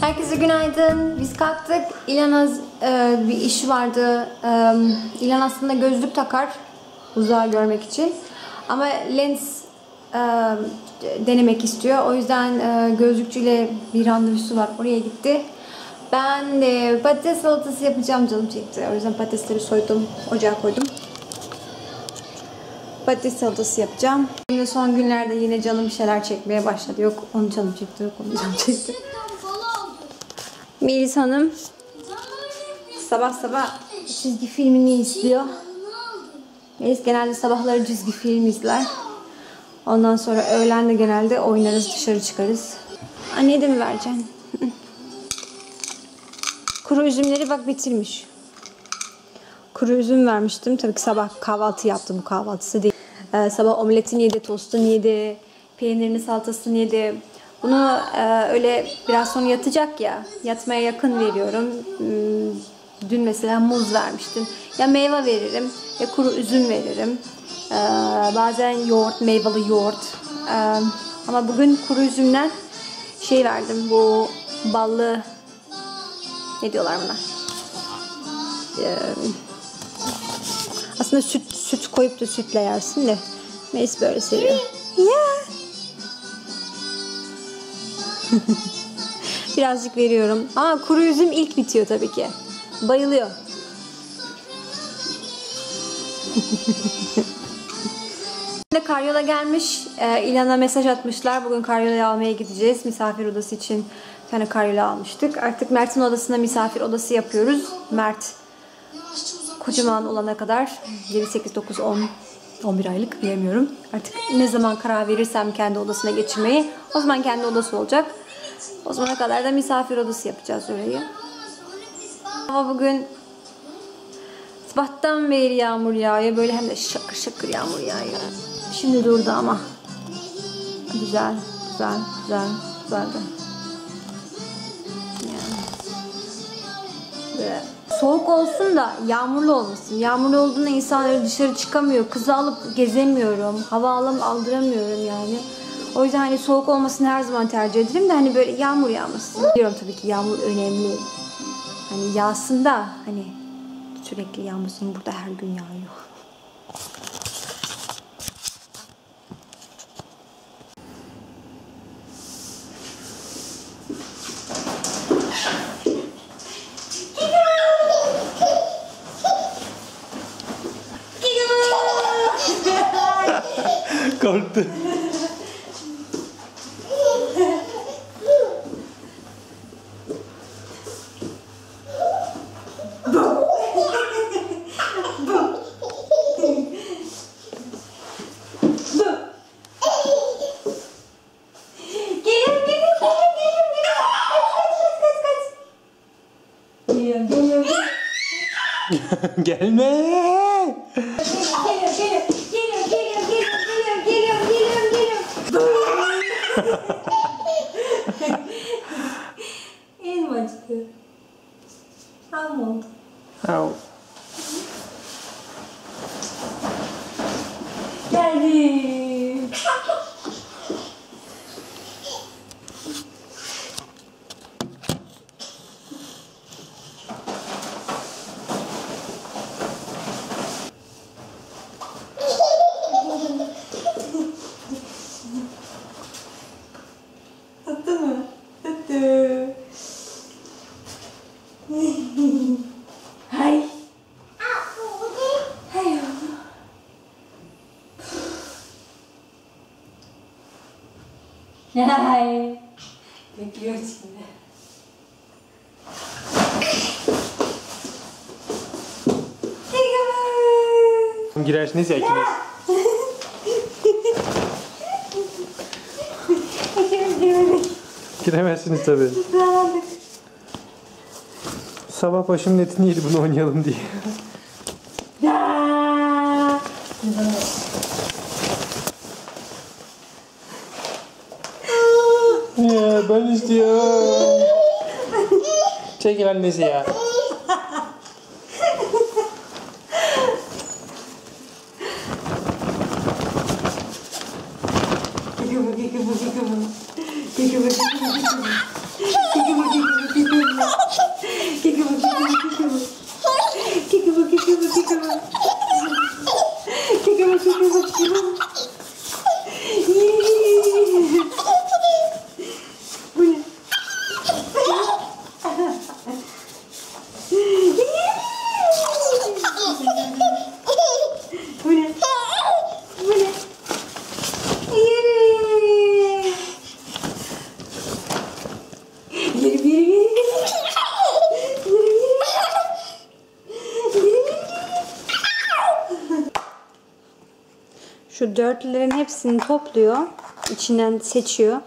Herkese günaydın. Biz kalktık. İlana e, bir iş vardı. E, İlan aslında gözlük takar uzağı görmek için. Ama lens e, denemek istiyor. O yüzden e, gözlükçüyle bir randevusu var. Oraya gitti. Ben de patates salatası yapacağım canım çekti. O yüzden patatesleri soydum. Ocağa koydum. Patates salatası yapacağım. Şimdi son günlerde yine canım bir şeyler çekmeye başladı. Yok onu canım çekti, yok onu canım çekti. Melis Hanım sabah sabah çizgi filmini izliyor. Melis genelde sabahları çizgi film izler. Ondan sonra öğlen de genelde oynarız, dışarı çıkarız. Anneye de mi vereceksin? Kuru üzümleri bak bitirmiş. Kuru üzüm vermiştim. Tabii ki sabah kahvaltı yaptım. Bu kahvaltısı değil. Ee, sabah omletini yedi, tostunu yedi, peynirini salatasını yedi. Bunu e, öyle biraz sonra yatacak ya. Yatmaya yakın veriyorum. Hmm, Dün mesela muz vermiştim. Ya meyve veririm ya kuru üzüm veririm. Ee, bazen yoğurt, meyveli yoğurt. Ee, ama bugün kuru üzümden şey verdim. Bu ballı ne diyorlar buna? Ee, aslında süt süt koyup da sütle yersin de. Melis böyle seviyor. Ya. Birazcık veriyorum. Ama kuru üzüm ilk bitiyor tabii ki. Bayılıyor. Şimdi karyola gelmiş. Ee, İlan'a mesaj atmışlar. Bugün karyolayı almaya gideceğiz. Misafir odası için bir tane karyola almıştık. Artık Mert'in odasına misafir odası yapıyoruz. Mert kocaman olana kadar 7, 8, 9, 10, 11 aylık bilemiyorum. Artık ne zaman karar verirsem kendi odasına geçirmeyi o zaman kendi odası olacak. O zamana kadar da misafir odası yapacağız orayı. Hava bugün sabahtan beri yağmur yağıyor. Böyle hem de şakır şakır yağmur yağıyor. Şimdi durdu ama. Güzel, güzel, güzel, güzeldi. Yani. Böyle soğuk olsun da yağmurlu olmasın. Yağmurlu olduğunda insanları dışarı çıkamıyor. Kızı alıp gezemiyorum. Hava alıp aldıramıyorum yani. O yüzden hani soğuk olmasını her zaman tercih ederim de hani böyle yağmur yağmasın. Biliyorum tabii ki yağmur önemli. Hani yağsın da hani sürekli yağmasın. Burada her gün yağıyor. Geliyorum. Gelme. Geliyorum, geliyorum, Am oldu. Hay. Bekliyor şimdi. Girersiniz ya ikiniz. Giremezsiniz tabii. Sabah başımın etini yedi bunu oynayalım diye. Ya. Ya ben istiyorum. Çekil annesi ya. Geliyor mu? Geliyor mu? Geliyor mu? Geliyor mu? Geliyor mu? Geliyor mu? Geliyor mu? Keke bak, keke bak, keke bak. Keke bak, keke bak, keke bak. Keke bak, keke bak, keke bak. Yee. Bu ne? Bu ne? Bu ne? Yürü. Yürü, yürü, yürü, yürü. Yürü, yürü. Yürü, yürü, yürü. Şu dörtlülerin hepsini topluyor. içinden seçiyor.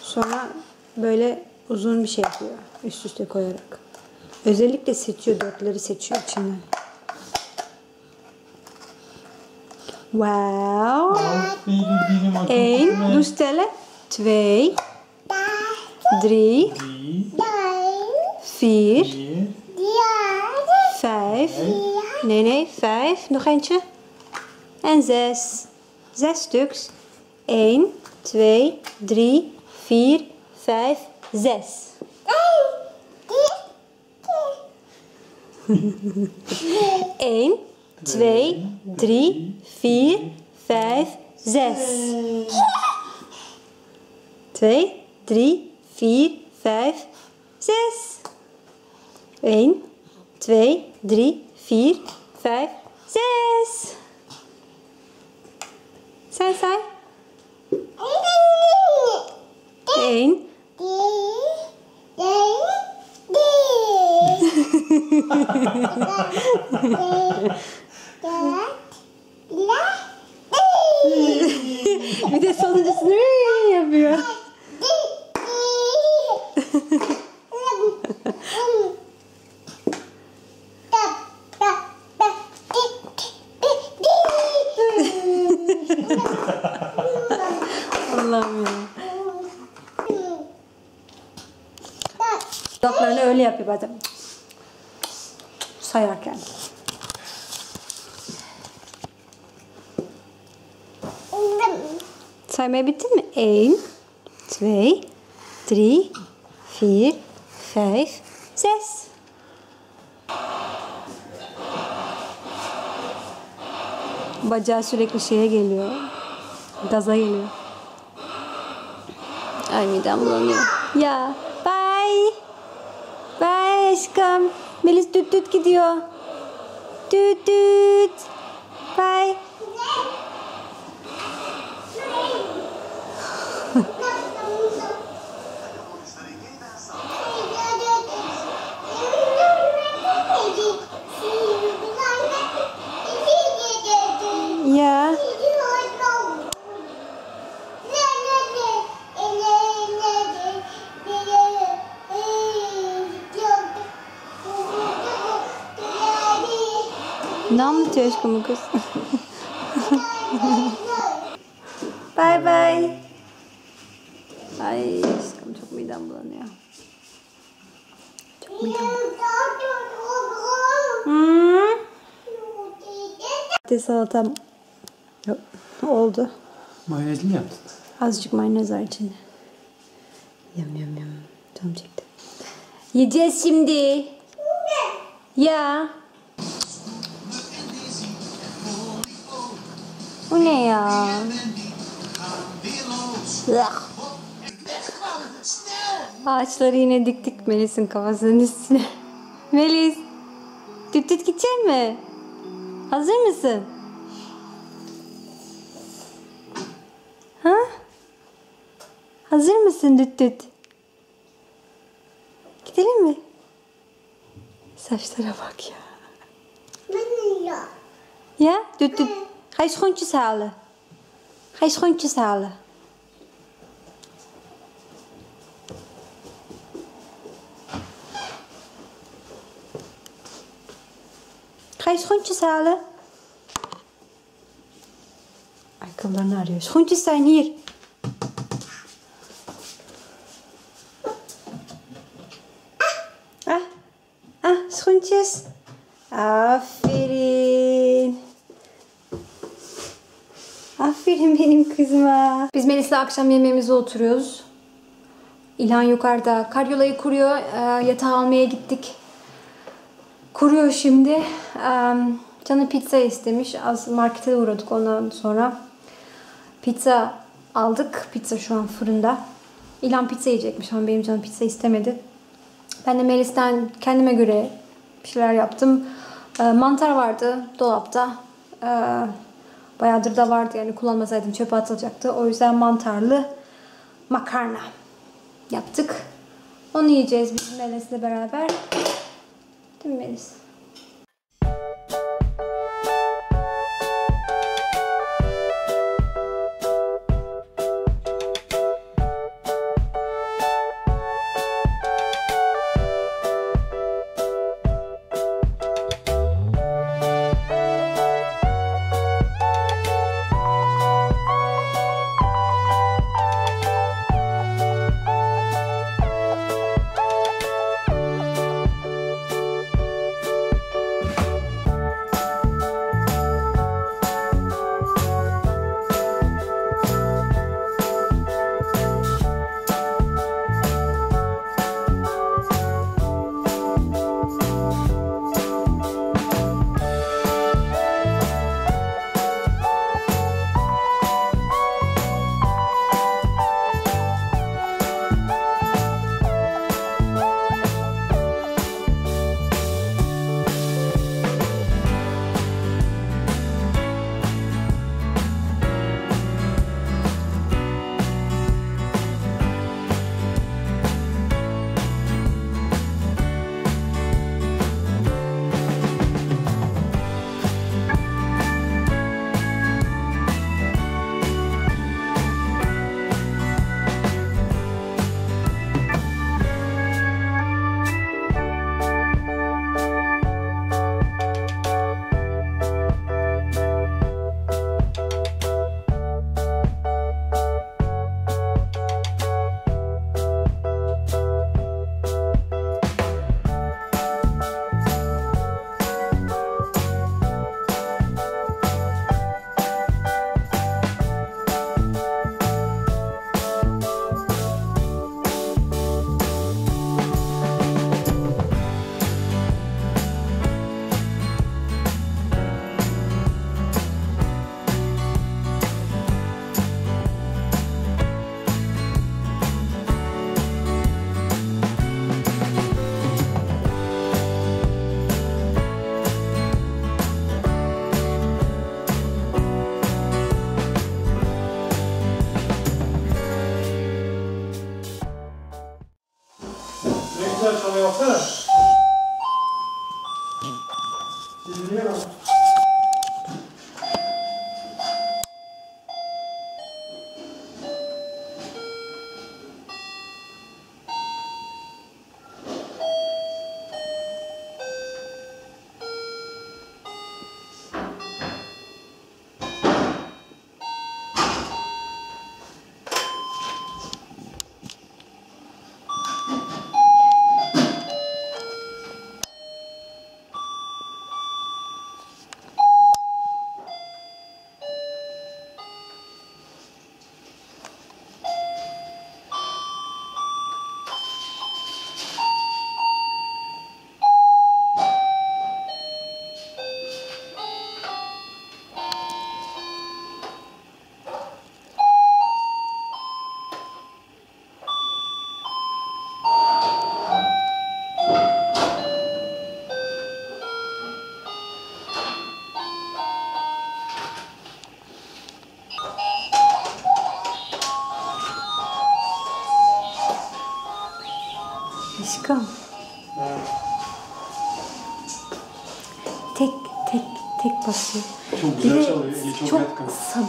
Sonra böyle uzun bir şey yapıyor. Üst üste koyarak. Özellikle seçiyor. Dörtleri seçiyor içinden. Wow. Eén, doe stellen. Twee, drie, vier, vijf. Nee, nee, vijf. Nog eentje. En zes. Zes stuks. Eén, twee, drie, vier, vijf, zes. Eén, twee, drie, vier, vijf, zes. Twee, drie, vier, vijf, zes. Eén, twee, drie, vier, vijf, zes. say, say? Dean? Dean? Dean? Dean? Dudaklarını öyle yapıyor bazen. Sayarken. Saymaya bittin mi? 1, 2, 3, 4, 5, 6. Bacağı sürekli şeye geliyor. Gaza geliyor. Ay midem bulanıyor. Ya bye. Bye aşkım. Melis düt düt gidiyor. Düt düt. Bye. Ya. Ne anlatıyor aşkım bu kız? bye bye. Ay aşkım çok midem bulanıyor. Çok midem Hmm. De salatam Yok, oldu. Mayonezli mi yaptın? Azıcık mayonez var içinde. Yum yum yum. Canım çekti. Yiyeceğiz şimdi. Ya. Bu ne ya? Ağaçları yine diktik Melis'in kafasının üstüne. Melis. Düt düt gidecek mi? Hazır mısın? Ha? Hazır mısın düt düt? Gidelim mi? Saçlara bak ya. Ja, doe, doe. Ga je schoentjes halen. Ga je schoentjes halen. Ga je schoentjes halen? Ayakkabılarını arıyor. Schoentjes zijn hier. Kızıma. Biz Melis'le akşam yemeğimize oturuyoruz. İlhan yukarıda karyolayı kuruyor. Ee, yatağı almaya gittik. Kuruyor şimdi. Ee, canı pizza istemiş. Az markete uğradık ondan sonra. Pizza aldık. Pizza şu an fırında. İlhan pizza yiyecekmiş ama benim canım pizza istemedi. Ben de Melis'ten kendime göre bir şeyler yaptım. Ee, mantar vardı dolapta. Bayağıdır da vardı yani kullanmasaydım çöpe atılacaktı. O yüzden mantarlı makarna yaptık. Onu yiyeceğiz biz Melis'le beraber. Değil mi Melis? 你累了。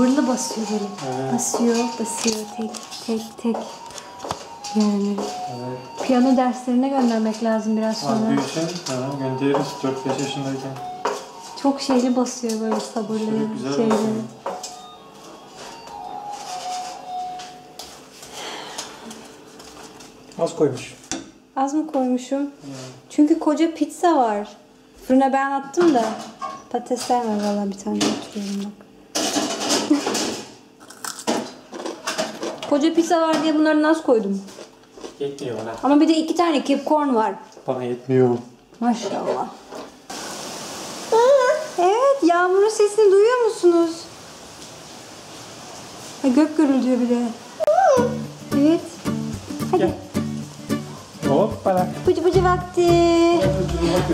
Sabırlı basıyor böyle. Evet. Basıyor, basıyor tek tek tek. Yani Evet. piyano derslerine göndermek lazım biraz sonra. Aldığı için ha, göndeririz 4-5 yaşındayken. Çok şeyli basıyor böyle sabırlı şeyleri. basıyor. Az koymuş. Az mı koymuşum? Çünkü koca pizza var. Fırına ben attım da patatesler var valla bir tane oturuyorum bak. Koca pizza var diye bunları nasıl koydum? Yetmiyor bana. Ama bir de iki tane kepcorn var. Bana yetmiyor. Maşallah. Evet, yağmurun sesini duyuyor musunuz? Ha, gök gürültüyor bir de. Evet. Hadi. Gel. Hoppala. Bıcı bıcı vakti.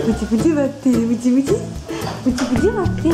Bıcı bıcı vakti. Bıcı bıcı. Bıcı bıcı vakti.